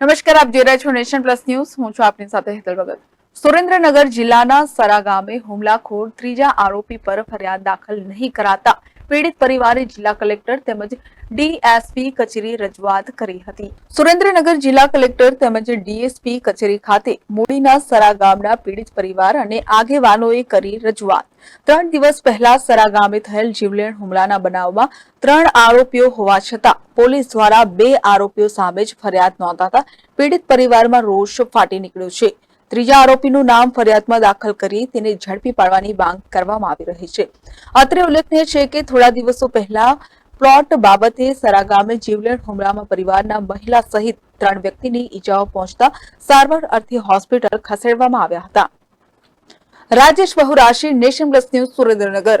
નમસ્કાર, આપ જોઈ રહ્યા છો નેશન પ્લસ ન્યૂઝ. હું છું આપની સાથે હેતલ ભગત. સુરેન્દ્રનગર જિલ્લાના સરા ગામે હુમલાખોર ત્રીજા આરોપી પર ફરિયાદ દાખલ નહીં કરાતા પીડિત પરિવારે જિલ્લા કલેક્ટર તેમજ ડીએસપી કચેરી રજૂઆત કરી હતી. સુરેન્દ્રનગર જિલ્લા કલેક્ટર તેમજ ડીએસપી કચેરી ખાતે મૂડીના સરા ગામના પીડિત પરિવાર અને આગેવાનોએ કરી રજૂઆત. ત્રણ દિવસ પહેલા સરા ગામે થયેલ જીવલેણ હુમલાના બનાવમાં ત્રણ આરોપીઓ હોવા છતાં પોલીસ દ્વારા બે આરોપીઓ સામે જ ફરિયાદ નોંધાતા પીડિત પરિવારમાં રોષ ફાટી નીકળ્યો છે. ત્રીજા આરોપીનું નામ ફરિયાદમાં દાખલ કરી તેને ઝડપી પાડવાની માંગ કરવામાં આવી રહી છે. અત્રે ઉલ્લેખનીય છે કે થોડા દિવસો પહેલા પ્લોટ બાબતે સરા ગામે જીવલેણ હુમલામાં પરિવારના મહિલા સહિત ત્રણ વ્યક્તિની ઈજાઓ પહોંચતા સારવાર અર્થે હોસ્પિટલ ખસેડવામાં આવ્યા હતા. Rajesh Bahurashi, nation plus news Surendranagar.